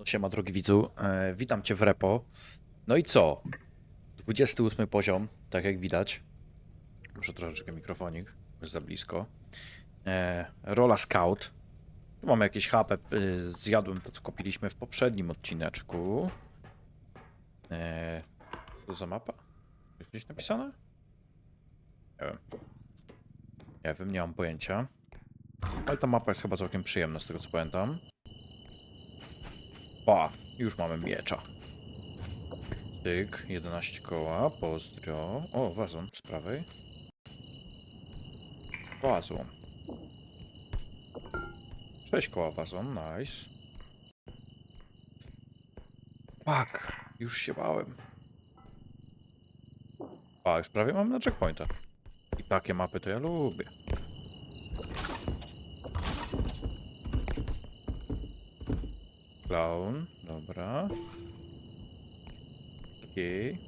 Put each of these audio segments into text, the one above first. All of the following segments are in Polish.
No Siema drogi widzu, e, witam cię w repo. No i co? 28 poziom, tak jak widać. Muszę troszeczkę mikrofonik, jest za blisko. E, rola Scout. Tu mamy jakieś HP, y, zjadłem to co kupiliśmy w poprzednim odcineczku. E, co za mapa? Jest gdzieś napisane? Nie wiem. Nie wiem, nie mam pojęcia. Ale ta mapa jest chyba całkiem przyjemna z tego co pamiętam. Pa, już mamy miecza. Tyk, 11 koła, pozdro. O, wazon z prawej. Wazon. 6 koła wazon, nice. Fuck, już się bałem. A, już prawie mam na checkpointa. I takie mapy to ja lubię. Clown, dobra. Okej.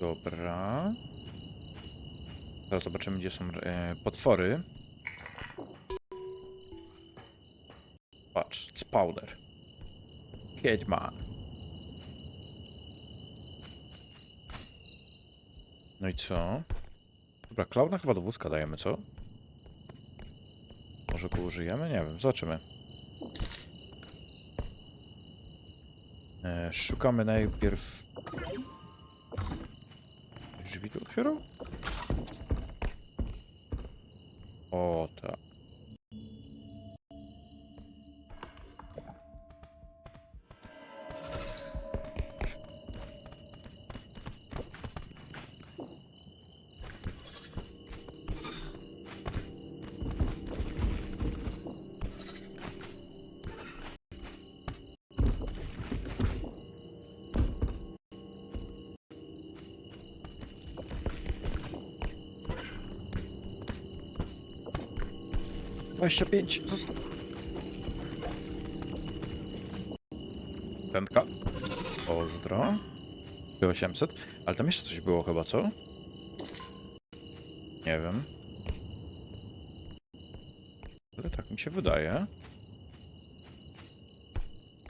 Dobra. Teraz zobaczymy, gdzie są e, potwory. Patrz, it's powder. Wiedźman. No i co? Dobra, klauna chyba do wózka dajemy, co? Może go użyjemy? Nie wiem, zobaczymy. E, szukamy najpierw... Drzwi tu otwierał? O, tak. Dwadzieścia pięć, zostaw. Pętka. Pozdro. 800. Ale tam jeszcze coś było chyba, co? Nie wiem. Ale tak mi się wydaje.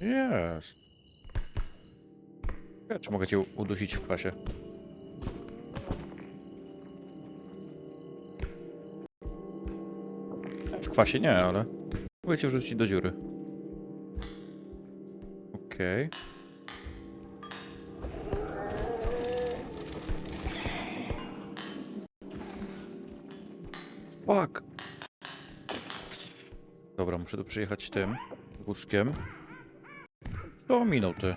Jest. Ja, czy mogę cię udusić w kwasie? Kwasie nie, ale mogę cię wrzucić do dziury. Okej. Fuck. Dobra, muszę tu przyjechać tym wózkiem. To minął. Ty.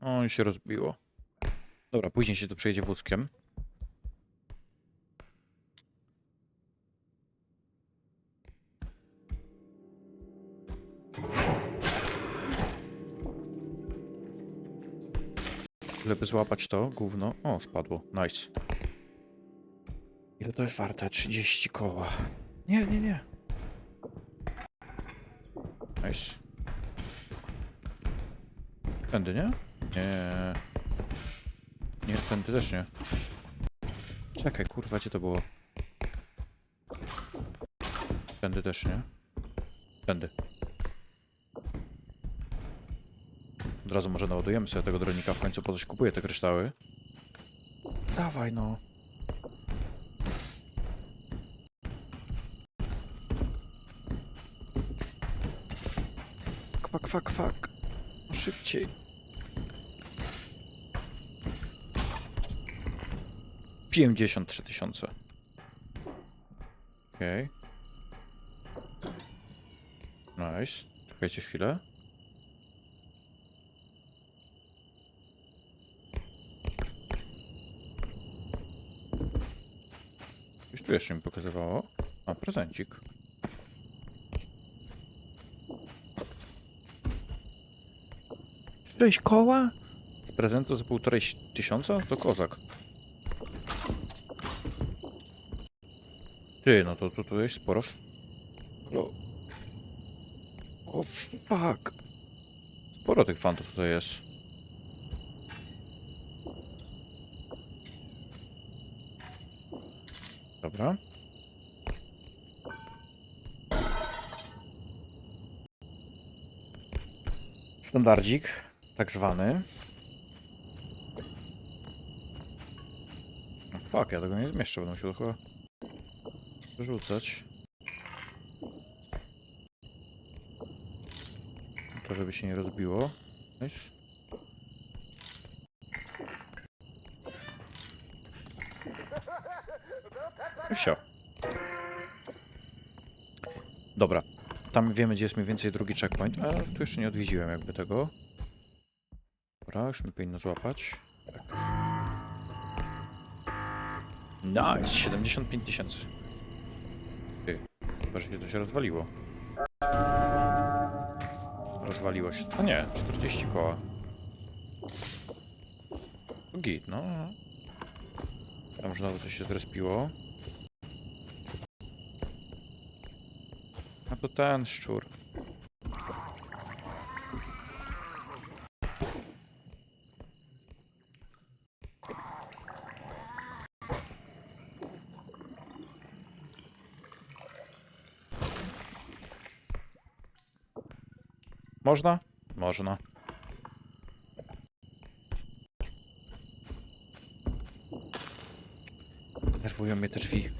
O, i się rozbiło. Dobra, później się tu przejedzie wózkiem. Żeby złapać to gówno. O, spadło. Nice. Ile to jest warte? 30 koła. Nie, nie, nie. Nice. Tędy, nie? Nie. Nie, tędy też nie. Czekaj, kurwa, gdzie to było? Tędy też nie. Tędy. Od razu może naładujemy sobie tego dronika, w końcu po coś kupuję te kryształy. Dawaj no. Kwak, kwak, kwak. No szybciej. Pięćdziesiąt trzy tysiące. Okej. Nice. Czekajcie chwilę. Już tu jeszcze mi pokazywało. A, prezencik. Sześć koła? Z prezentu za półtorej tysiąca? To kozak. Ty, no to tu jest sporo. No. Fuck. Sporo tych fantów tutaj jest. Dobra. Standardzik, tak zwany. No fuck, ja tego nie zmieszczę, będę musiał chyba przerzucać. To, żeby się nie rozbiło. Nice. Wsio. Dobra. Tam wiemy, gdzie jest mniej więcej drugi checkpoint, ale tu jeszcze nie odwiedziłem jakby tego. Dobra, już mi powinno złapać. Tak. Nice, 75 tysięcy. Chyba, że się się rozwaliło. Rozwaliło się. A nie, 40 koła. Git, no. Tam znowu coś się zrespiło. A to ten szczur. Można? Można. Nerwują mnie te drzwi.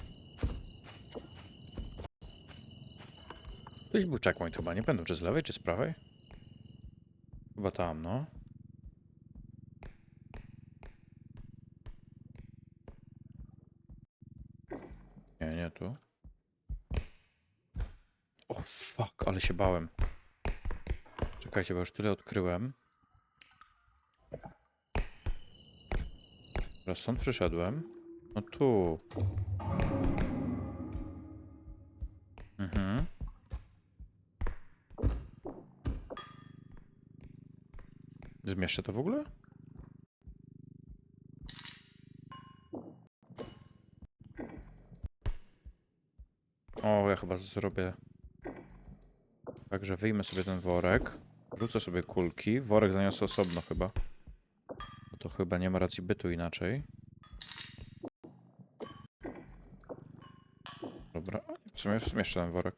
Ktoś był checkpoint chyba, nie będą czy z lewej, czy z prawej? Chyba tam, no. Nie, nie tu. O fuck, ale się bałem. Czekajcie, bo już tyle odkryłem. Teraz stąd przyszedłem. No tu. Mhm. Zmieszczę to w ogóle? O, ja chyba zrobię. Także wyjmę sobie ten worek. Wrzucę sobie kulki. Worek zaniosę osobno chyba. Bo to chyba nie ma racji bytu inaczej. Dobra, w sumie zmieszczę ten worek.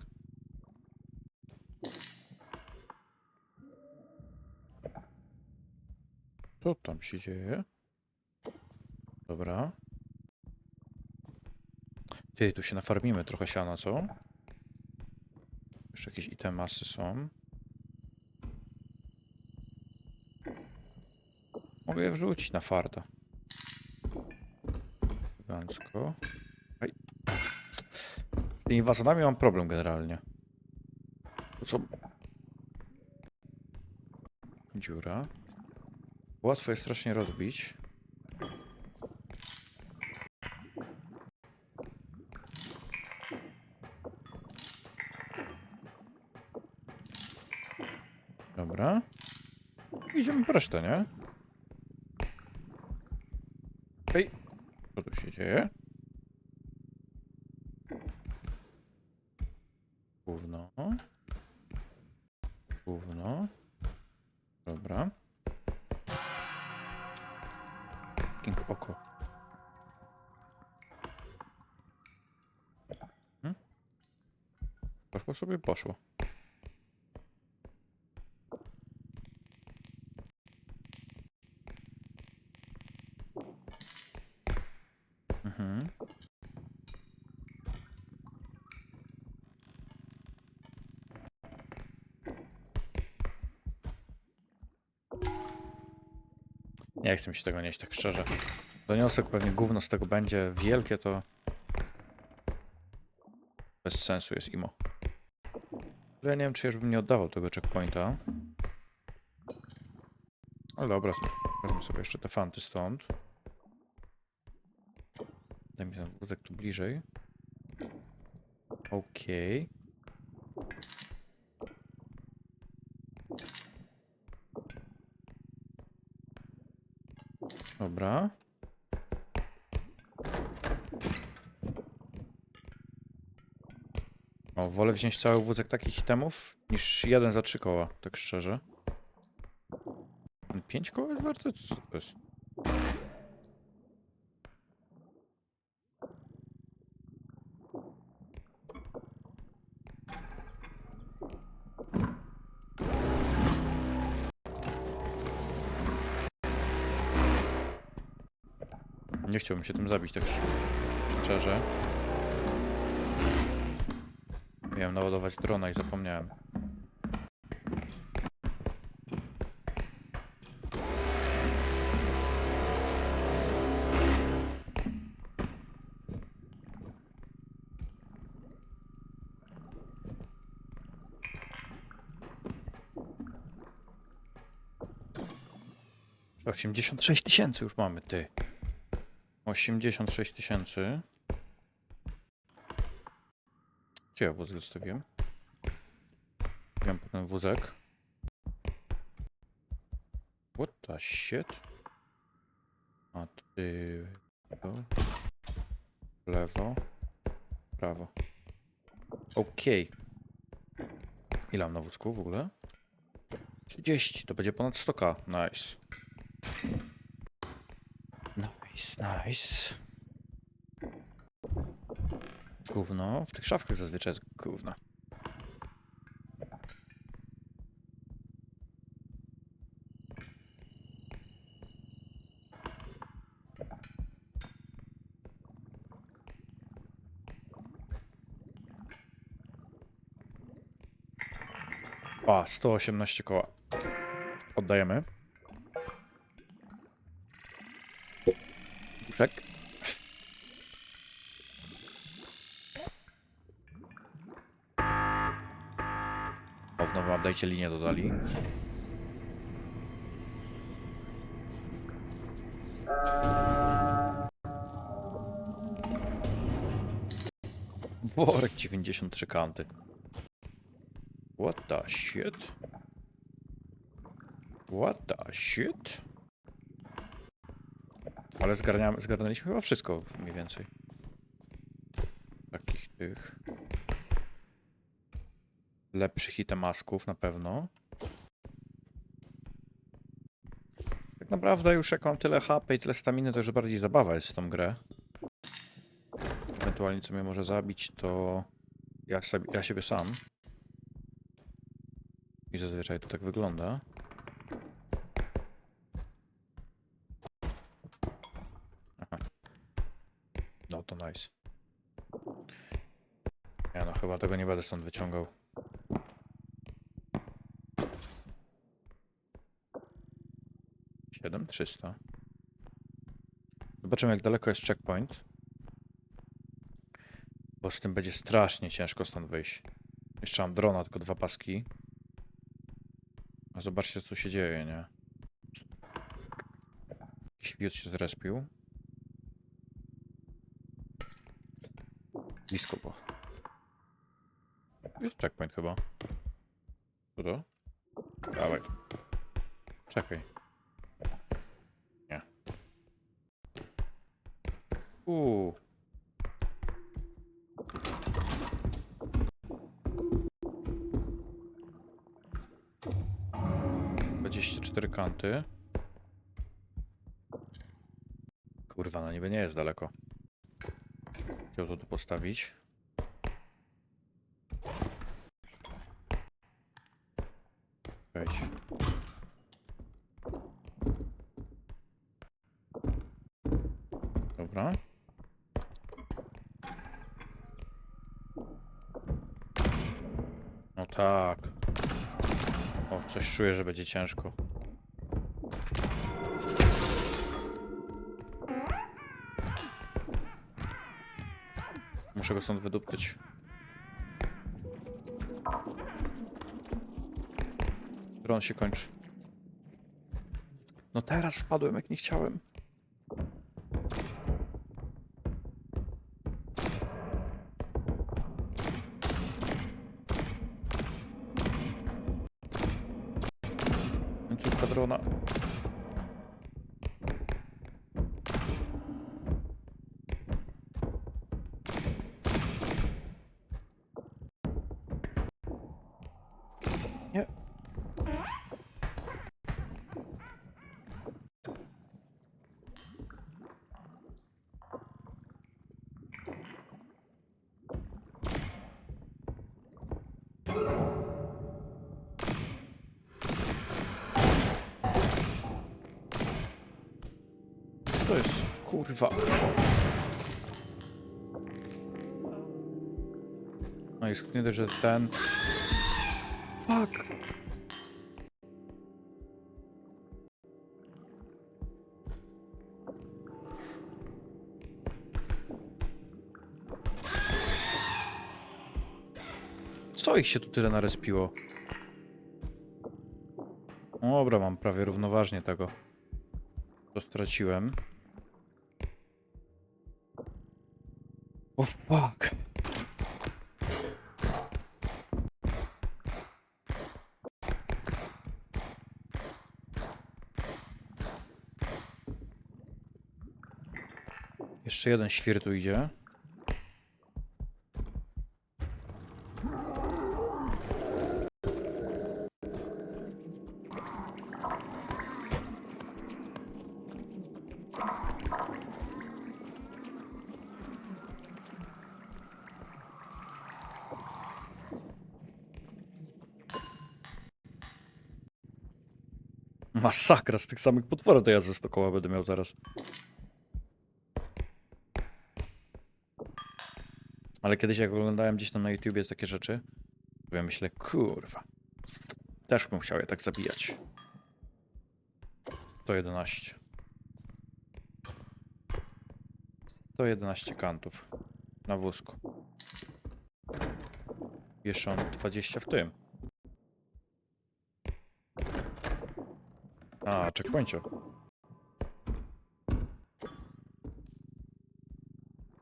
Co tam się dzieje? Dobra. Ty, tu się nafarmimy trochę siana, co? Jeszcze jakieś itemasy są. Je wrzucić na farta. Elegancko. Z tymi wazonami mam problem generalnie. To co? Dziura. Łatwo jest strasznie rozbić. Dobra. Idziemy po resztę, nie? Ej, co tu się dzieje? Gówno. Gówno. Dobra. King oko. Hmm? Poszło sobie, poszło. Mhm. Nie chcę mi się tego nieść, tak szczerze. Doniosek pewnie gówno z tego będzie wielkie, to bez sensu jest imo. Ale ja nie wiem, czy już bym nie oddawał tego checkpointa. Ale dobra, wezmę sobie jeszcze te fanty stąd. Daj mi ten wózek tu bliżej. Okej. Dobra. O, wolę wziąć cały wózek takich itemów niż jeden za trzy koła, tak szczerze. Pięć koła jest warte? Co to jest? Chciałbym się tym zabić, tak szczerze. Miałem naładować drona i zapomniałem. Osiemdziesiąt sześć tysięcy już mamy, ty. 86 tysięcy. Gdzie ja wózek zostawiłem? Wziąłem potem wózek. What the shit? A ty... Lewo. Prawo. Okej. Ile mam na wózku w ogóle? 30, to będzie ponad 100k. Nice. Nice. Gówno. W tych szafkach zazwyczaj jest gówno. A, 118 koła. Oddajemy. Duszek. O, w nowym update'cie linię dodali. Worek 93 kanty. What the shit? What the shit? Ale zgarniamy, zgarnęliśmy chyba wszystko mniej więcej. Takich tych. Lepszych itemasków na pewno. Tak naprawdę już jak mam tyle HP i tyle staminy, to już bardziej zabawa jest w tą grę. Ewentualnie co mnie może zabić, to ja, sobie, ja siebie sam. I zazwyczaj to tak wygląda. Aha. No to nice. Ja no chyba tego nie będę stąd wyciągał. Siedem trzysta. Zobaczymy jak daleko jest checkpoint. Bo z tym będzie strasznie ciężko stąd wyjść. Jeszcze mam drona, tylko dwa paski. A zobaczcie co się dzieje, nie? Wirus się zrespił. Blisko było. Jest checkpoint chyba. Co to? Dawaj. Czekaj. Nie. Uuu. Dwadzieścia cztery kanty. Kurwa, no niby nie jest daleko. Chciał to tu postawić. Wejdź. Dobra. No tak. O, coś czuję, że będzie ciężko. Muszę go stąd wydupcyć. Dron się kończy. No teraz wpadłem, jak nie chciałem. Końcówka drona. Kurwa. No i sknidę, że ten... Fuck. Co ich się tu tyle narespiło? Dobra, mam prawie równoważnie tego. To straciłem. O fuck. Jeszcze jeden świr tu idzie. Masakra, z tych samych potworów to ja ze 100 koła będę miał zaraz. Ale kiedyś jak oglądałem gdzieś tam na YouTubie takie rzeczy, to ja myślę, kurwa, też bym chciał je tak zabijać. 111. 111 kantów na wózku. Jeszcze on 20 w tym. A, checkpoincie.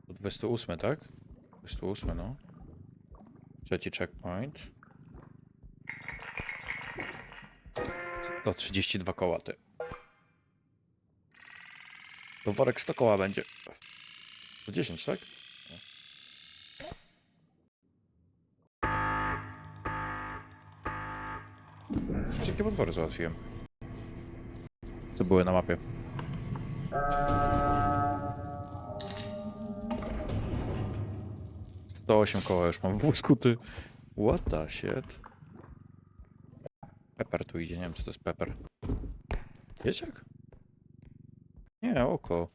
To 28, tak? 28, no. Trzeci checkpoint. To 32 koła, ty. To worek 100 koła będzie. To 10, tak? Wszystkie potwory załatwiłem. Co były na mapie. Sto osiem koła już mam w wózku, ty. What the shit? Pepper tu idzie, nie wiem co to jest pepper. Wieciak? Nie, oko.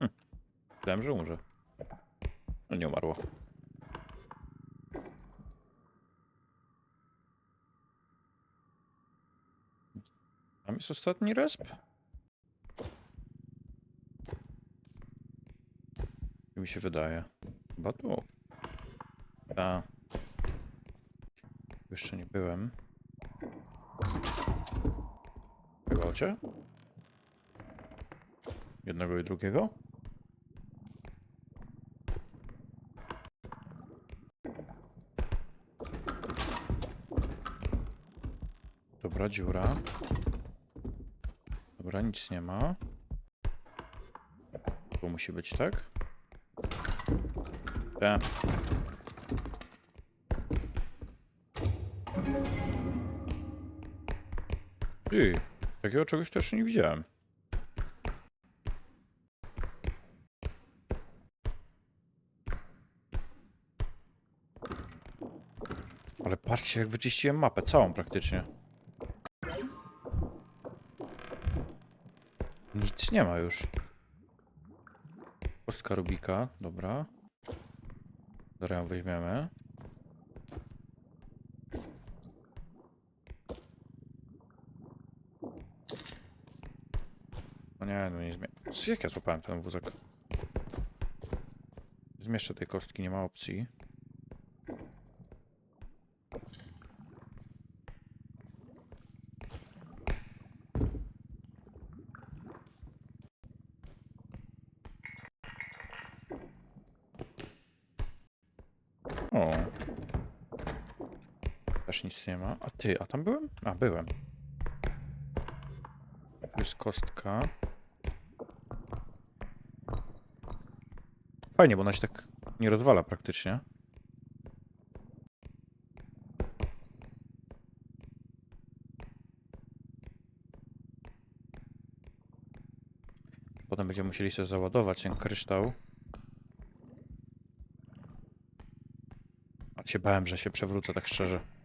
Hm. Że umrze. Ale nie umarło. Jest ostatni resp? Mi się wydaje. Chyba tu. Ta. Jeszcze nie byłem. Cię? Jednego i drugiego? Dobra, dziura. Dobra, nic nie ma. Tu musi być, tak? Tak. Ty, takiego czegoś też nie widziałem. Ale patrzcie, jak wyczyściłem mapę, całą praktycznie. Nic nie ma już. Kostka Rubika, dobra. Zaraz ją weźmiemy. No nie, no nie zmienię. Jak ja złapałem ten wózek? Zmieszczę tej kostki, nie ma opcji. O. Też nie ma. A ty, a tam byłem? A, byłem. Jest kostka. Fajnie, bo ona się tak nie rozwala praktycznie. Potem będziemy musieli sobie załadować ten kryształ. A się bałem, że się przewrócę, tak szczerze.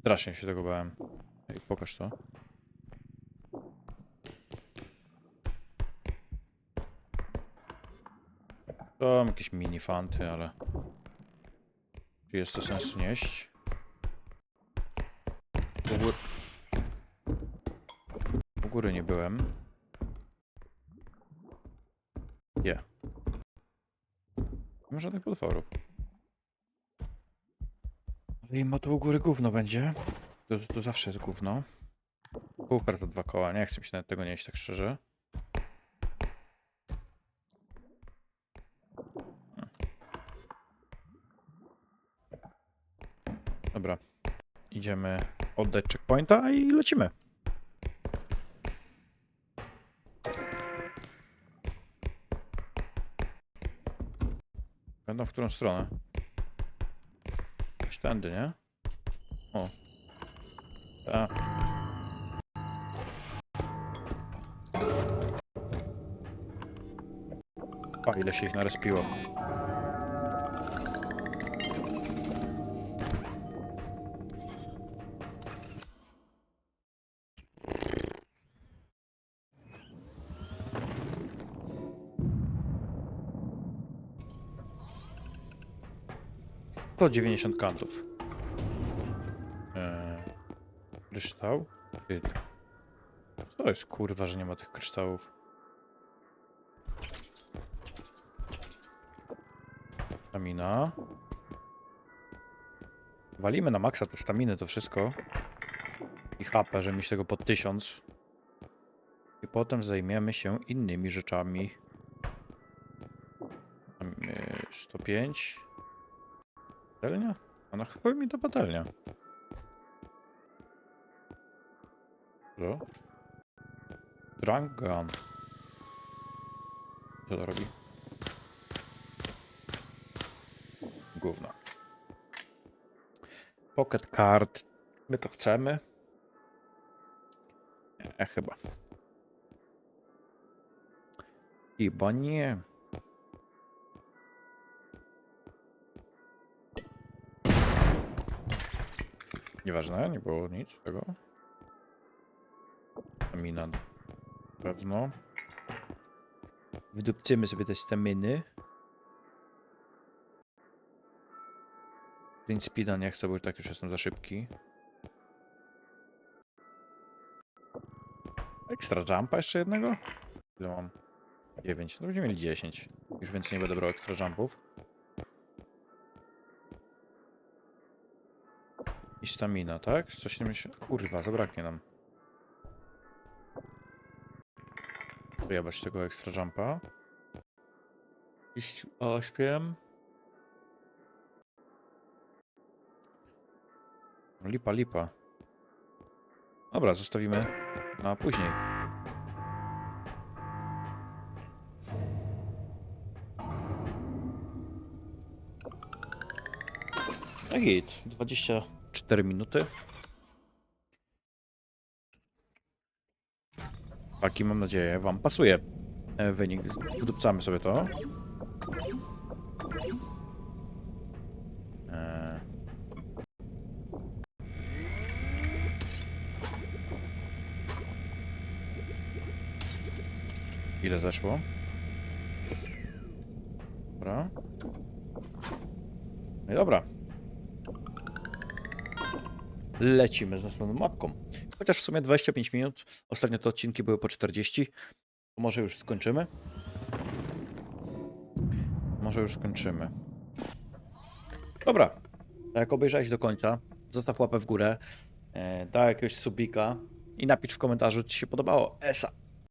Strasznie się tego bałem. Ej, pokaż to. To mam jakieś minifanty, ale... Czy jest to sens nieść? U góry... U góry nie byłem. Nie. Yeah. Nie ma żadnych potworów. I ma tu u góry gówno będzie. To, to zawsze jest gówno. Półkar to dwa koła, nie chcę się nawet tego nieść, tak szczerze. Dobra. Idziemy oddać checkpointa i lecimy. Będą w którą stronę? Tędy, nie? O. Tak. A, ile się ich narespiło. To 90 kantów. Eee, kryształ? Co jest kurwa, że nie ma tych kryształów? Stamina. Walimy na maksa te staminy, to wszystko. I HP, żeby mieć tego pod 1000. I potem zajmiemy się innymi rzeczami. Tam, e, 105. Patelnia? A na chuj mi to patelnia. Co? Drunk gun. Co to robi? Gówno. Pocket card. My to chcemy? Nie, chyba. Chyba nie. Nieważne, nie było nic tego. Stamina. na Pewno. Wydupcymy sobie te staminy. Sprint speeda nie chcę, bo i tak już jestem za szybki. Ekstra jumpa jeszcze jednego? Ile mam? 9. No będziemy mieli 10. Już więcej nie będę brał ekstra jumpów. I stamina, tak? 170. Kurwa, zabraknie nam. Wyjebać tego ekstra jumpa. Iść 8. Lipa, lipa. Dobra, zostawimy na później. Tak git, 24 minuty. Taki mam nadzieję wam pasuje e, wynik. Wdupcamy sobie to. Eee. Ile zeszło? Dobra. No dobra. Lecimy z następną mapką. Chociaż w sumie 25 minut. Ostatnio te odcinki były po 40. To może już skończymy? Może już skończymy. Dobra. Tak jak obejrzałeś do końca, zostaw łapę w górę, e, daj jakiegoś subika i napisz w komentarzu, czy ci się podobało. Esa.